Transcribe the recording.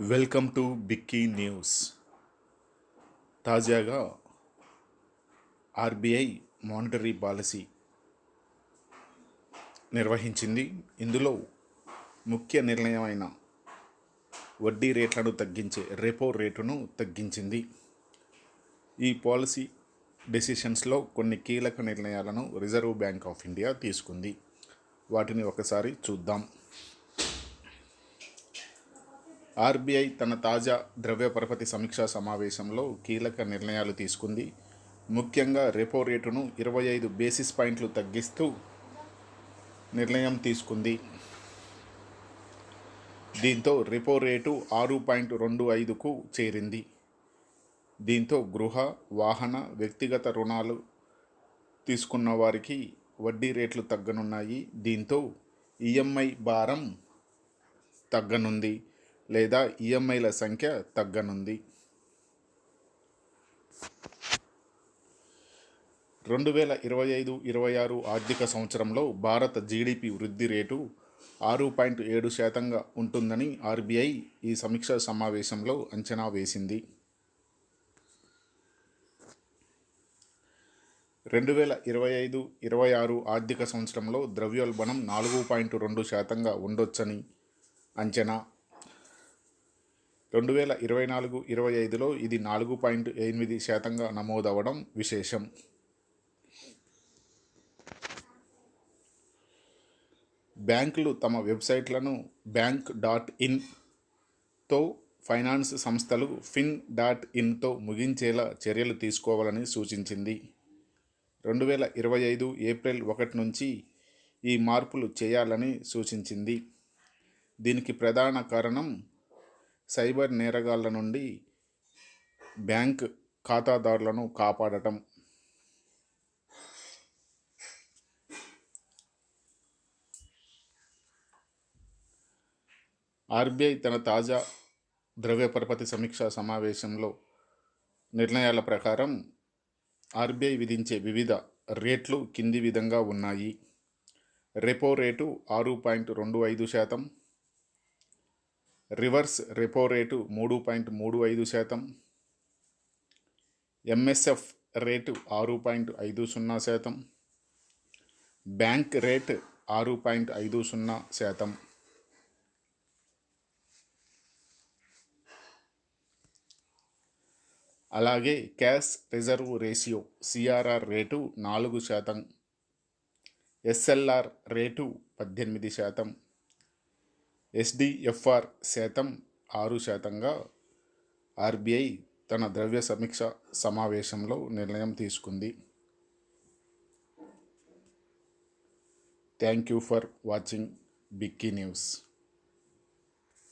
Welcome to Bikki news. తాజాగా RBI monetary policy నిర్వహించింది. ఇందులో ముఖ్య నిర్ణయమైన వడ్డీ రేట్లను తగ్గించే రెపో రేటును తగ్గించింది. ఈ పాలసీ డెసిషన్స్లో కొన్ని కీలక నిర్ణయాలను రిజర్వ్ బ్యాంక్ ఆఫ్ ఇండియా తీసుకుంది. వాటిని ఒకసారి చూద్దాం. ఆర్బీఐ తన తాజా ద్రవ్య పరపతి సమీక్షా సమావేశంలో కీలక నిర్ణయాలు తీసుకుంది. ముఖ్యంగా రెపో రేటును ఇరవై ఐదు బేసిస్ పాయింట్లు తగ్గిస్తూ నిర్ణయం తీసుకుంది. దీంతో రెపో రేటు ఆరు పాయింట్ రెండు ఐదుకు చేరింది. దీంతో గృహ వాహన వ్యక్తిగత రుణాలు తీసుకున్న వారికి వడ్డీ రేట్లు తగ్గనున్నాయి. దీంతో ఈఎంఐ భారం తగ్గనుంది. లేదా ఈఎంఐల సంఖ్య తగ్గనుంది. రెండు వేల ఇరవై ఐదు ఇరవై ఆరు ఆర్థిక సంవత్సరంలో భారత జీడిపి వృద్ధి రేటు ఆరు పాయింట్ ఏడు శాతంగా ఉంటుందని ఆర్బీఐ ఈ సమీక్షా సమావేశంలో అంచనా వేసింది. రెండు వేల ఇరవై ఐదు ఇరవై ఆరు ఆర్థిక సంవత్సరంలో ద్రవ్యోల్బణం నాలుగు పాయింట్ రెండు శాతంగా ఉండొచ్చని అంచనా. రెండు వేల ఇరవై నాలుగు ఇరవై ఐదులో ఇది నాలుగు పాయింట్ ఎనిమిది శాతంగా నమోదవడం విశేషం. బ్యాంకులు తమ వెబ్సైట్లను బ్యాంక్ డాట్ ఇన్తో ఫైనాన్స్ సంస్థలు ఫిన్ డాట్ ఇన్తో ముగించేలా చర్యలు తీసుకోవాలని సూచించింది. రెండు వేల ఇరవై ఐదు ఏప్రిల్ ఒకటి నుంచి ఈ మార్పులు చేయాలని సూచించింది. దీనికి ప్రధాన కారణం సైబర్ నేరగాళ్ళ నుండి బ్యాంక్ ఖాతాదారులను కాపాడటం. ఆర్బీఐ తన తాజా ద్రవ్య పరపతి సమీక్షా సమావేశంలో నిర్ణయాల ప్రకారం ఆర్బీఐ విధించే వివిధ రేట్లు కింది విధంగా ఉన్నాయి. రెపో రేటు ఆరు పాయింట్ రెండు ఐదు శాతం రివర్స్ రెపో రేటు మూడు పాయింట్ మూడు ఐదు శాతం. ఎంఎస్ఎఫ్ రేటు ఆరు పాయింట్ ఐదు సున్నా శాతం. బ్యాంక్ రేట్ ఆరు పాయింట్ ఐదు సున్నా శాతం. అలాగే cash reserve ratio CRR rate నాలుగు శాతం. ఎస్ఎల్ఆర్ రేటు పద్దెనిమిది శాతం. ఎస్డిఎఫ్ఆర్ శాతం ఆరు శాతంగా ఆర్బీఐ తన ద్రవ్య సమీక్ష సమావేశంలో నిర్ణయం తీసుకుంది. Thank you for watching Bikki news.